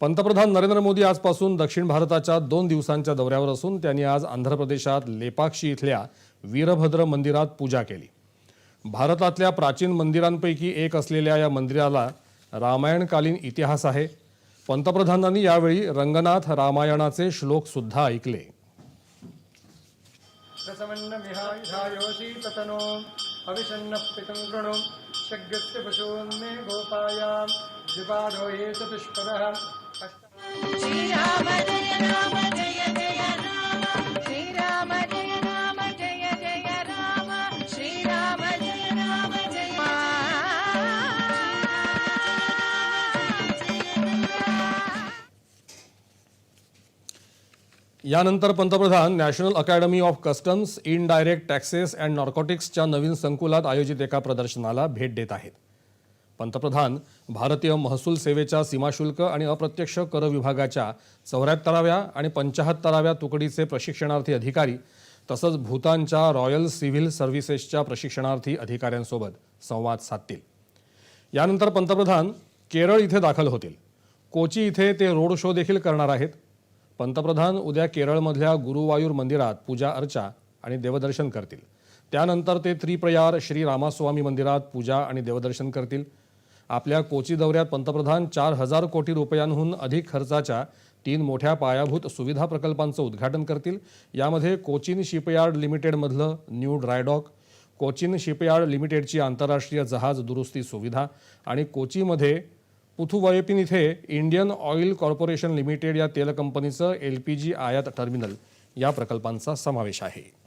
पंतप्रधान नरेंद्र मोदी आजपासून दक्षिण भारताच्या दोन दिवसांच्या दौऱ्यावर असून त्यांनी आज आंध्र प्रदेशात लेपाक्षी इथल्या वीरभद्र मंदिरात पूजा केली. भारतातल्या प्राचीन मंदिरांपैकी एक असलेल्या या मंदिराला रामायणकालीन इतिहास आहे. पंतप्रधानांनी यावेळी रंगनाथ रामायणाचे श्लोक सुद्धा ऐकले. शग्यस्य पशून्मे गोपायां द्विपादो ये चतुष्पदः यानंतर पंतप्रधान national academy of customs indirect taxes and नॉर्कोटिक्सच्या नवीन संकुलात आयोजित एका प्रदर्शनाला भेट देत आहेत. पंतप्रधान भारतीय महसूल सेवेच्या सीमाशुल्क आणि अप्रत्यक्ष कर विभागाच्या चौऱ्याहत्तराव्या आणि पंचाहत्तराव्या तुकडीचे प्रशिक्षणार्थी अधिकारी तसंच भूतानच्या रॉयल सिव्हिल सर्व्हिसेसच्या प्रशिक्षणार्थी अधिकाऱ्यांसोबत संवाद साधतील. यानंतर पंतप्रधान केरळ इथे दाखल होतील. कोची इथे ते रोड शो देखील करणार आहेत. पंतप्रधान उद्या केरळमधल्या गुरुवायूर मंदिरात पूजा अर्चा आणि देवदर्शन करतील. त्यानंतर ते त्रिप्रयार श्री रामास्वामी मंदिरात पूजा आणि देवदर्शन करतील. आपल्या कोची दौऱ्यात पंतप्रधान चार हजार कोटी रुपयांहून अधिक खर्चाच्या तीन मोठ्या पायाभूत सुविधा प्रकल्पांचं उद्घाटन करतील. यामध्ये Cochin shipyard लिमिटेडमधलं new dry dock Cochin shipyard लिमिटेडची आंतरराष्ट्रीय जहाज दुरुस्ती सुविधा आणि कोचीमध्ये पुथुवयपिन इथे इंडियन ऑइल कॉर्पोरेशन लिमिटेड या तेल कंपनीचं एल पी जी आयात टर्मिनल या प्रकल्पांचा समावेश आहे.